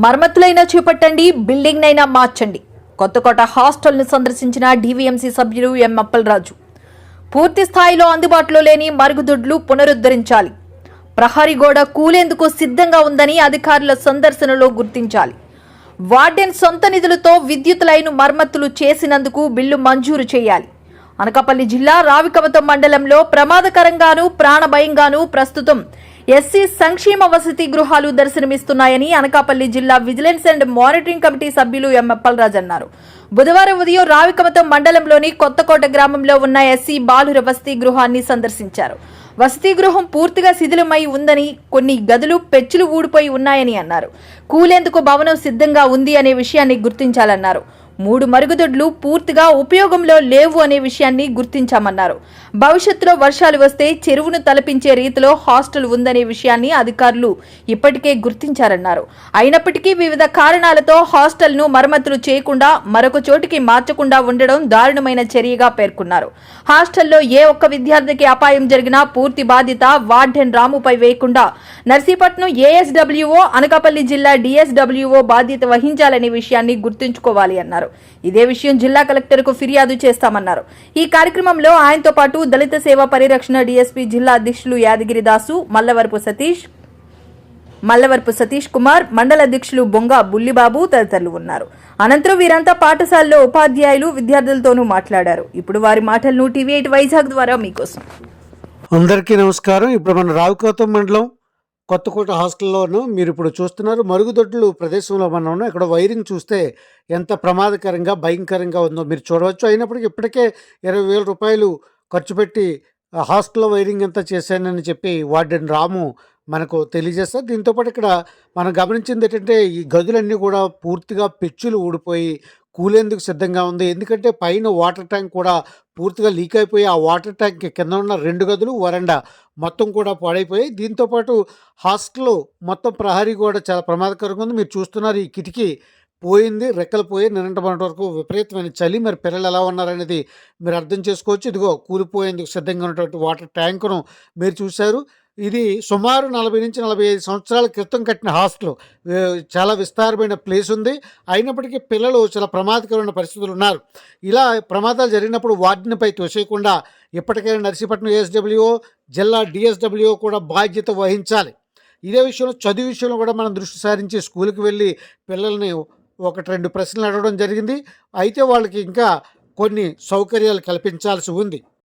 మరమ్మతులైనా చేపట్టండి building నైనా మార్చండి. కొత్తకోట హాస్టల్ను సందర్శించిన డీవీఎంసీ సభ్యులు ఎం అప్పలరాజు. పూర్తి స్థాయిలో అందుబాటులో లేని మరుగుదొడ్లు పునరుద్ధరించాలి. ప్రహరీ గోడ కూలేందుకు సిద్ధంగా ఉందని అధికారుల సందర్శనలో గుర్తించాలి. వార్డెన్ సొంత నిధులతో విద్యుత్ లైను మరమ్మతులు చేసినందుకు బిల్లు మంజూరు చేయాలి. అనకాపల్లి జిల్లా రావికమతం మండలంలో ప్రమాదకరంగాను ప్రాణభయంగాను ప్రస్తుతం ఎస్సీ సంక్షేమ వసతి గృహాలు దర్శనమిస్తున్నాయని అనకాపల్లి జిల్లా విజిలెన్స్ అండ్ మానిటరింగ్ కమిటీ సభ్యులు ఎం అప్పలరాజు అన్నారు. బుధవారం ఉదయం రావికమతం మండలంలోని కొత్తకోట గ్రామంలో ఉన్న ఎస్సీ బాలుర వసతి గృహాన్ని సందర్శించారు. వసతి గృహం పూర్తిగా శిథిలమై ఉందని కొన్ని గదులు పెచ్చులు ఊడిపోయి ఉన్నాయని అన్నారు. కూలేందుకు భవనం సిద్ధంగా ఉంది అనే విషయాన్ని గుర్తించాలన్నారు. మూడు మరుగుదొడ్లు పూర్తిగా ఉపయోగంలో లేవు అనే విషయాన్ని గుర్తించామన్నారు. భవిష్యత్తులో వర్షాలు వస్తే చెరువును తలపించే రీతిలో హాస్టల్ ఉందనే విషయాన్ని అధికారులు ఇప్పటికే గుర్తించారన్నారు. అయినప్పటికీ వివిధ కారణాలతో హాస్టల్ను మరమ్మతులు చేయకుండా మరొక చోటికి మార్చకుండా ఉండడం దారుణమైన చర్యగా పేర్కొన్నారు. హాస్టల్లో ఏ ఒక్క విద్యార్థికి అపాయం జరిగినా పూర్తి బాధ్యత వార్డెన్ రాముపై వేయకుండా నర్సీపట్నం ఏఎస్డబ్ల్యూఓ అనకాపల్లి జిల్లా డిఎస్డబ్ల్యూఓ బాధ్యత వహించాలనే విషయాన్ని గుర్తుంచుకోవాలి అన్నారు. ఇదే విషయం జిల్లా కలెక్టర్కు ఫిర్యాదు చేస్తామన్నారు. ఈ కార్యక్రమంలో ఆయనతో పాటు దళిత సేవా పరిరక్షణ డీఎస్పీ జిల్లా అధ్యక్షులు యాదగిరి దాసు మల్లవరపు సతీష్ మల్లవరపు సతీష్ కుమార్ మండల అధ్యక్షులు బొంగ బుల్లిబాబు తదితరులు ఉన్నారు. అనంతరం వీరంతా పాఠశాలలో ఉపాధ్యాయులు విద్యార్థులతోనూ మాట్లాడారు. ఇప్పుడు వారి మాటలను టీవీ ఎయిట్ వైజాగ్ ద్వారా మీకోసం. అందరికీ నమస్కారం. ఇప్పుడు మన రావుకోతం మండలం కొత్తకోట హాస్టల్లోను మీరు ఇప్పుడు చూస్తున్నారు. మరుగుదొడ్లు ప్రదేశంలో మనం ఉన్నాం. ఇక్కడ వైరింగ్ చూస్తే ఎంత ప్రమాదకరంగా భయంకరంగా ఉందో మీరు చూడవచ్చు. అయినప్పటికీ ఇప్పటికే ఇరవై వేల రూపాయలు ఖర్చు పెట్టి హాస్టల్లో వైరింగ్ అంతా చేశానని చెప్పి వార్డెన్ రాము మనకు తెలియజేస్తారు. దీంతోపాటు ఇక్కడ మనం గమనించింది ఏంటంటే ఈ గదులన్నీ కూడా పూర్తిగా పెచ్చులు ఊడిపోయి కూలేందుకు సిద్ధంగా ఉంది. ఎందుకంటే పైన వాటర్ ట్యాంక్ కూడా పూర్తిగా లీక్ అయిపోయి ఆ వాటర్ ట్యాంక్ కింద ఉన్న రెండు గదులు వరండా మొత్తం కూడా పాడైపోయాయి దీంతోపాటు హాస్టల్ మొత్తం ప్రహరీ కూడా చాలా ప్రమాదకరంగా ఉంది. మీరు చూస్తున్నారు ఈ కిటికీ పోయింది రెక్కలు పోయి నిన్నటి మొన్నటి వరకు విపరీతమైన చలి. మరి పిల్లలు ఎలా ఉన్నారనేది మీరు అర్థం చేసుకోవచ్చు. ఇదిగో కూలిపోయేందుకు సిద్ధంగా ఉన్నటువంటి వాటర్ ట్యాంకును మీరు చూశారు. ఇది సుమారు నలభై నుంచి నలభై ఐదు సంవత్సరాల క్రితం కట్టిన హాస్టల్. చాలా విస్తారమైన ప్లేస్ ఉంది. అయినప్పటికీ పిల్లలు చాలా ప్రమాదకరమైన పరిస్థితులు ఉన్నారు. ఇలా ప్రమాదాలు జరిగినప్పుడు వార్డునిపై తోసేయకుండా ఇప్పటికైనా నర్సీపట్నం ఏఎస్డబ్ల్యూఓ జిల్లా డిఎస్డబ్ల్యూఓ కూడా బాధ్యత వహించాలి. ఇదే విషయంలో చదువు విషయంలో కూడా మనం దృష్టి సారించి స్కూల్కి వెళ్ళి పిల్లల్ని ఒకటి రెండు ప్రశ్నలు అడగడం జరిగింది. అయితే వాళ్ళకి ఇంకా కొన్ని సౌకర్యాలు కల్పించాల్సి ఉంది.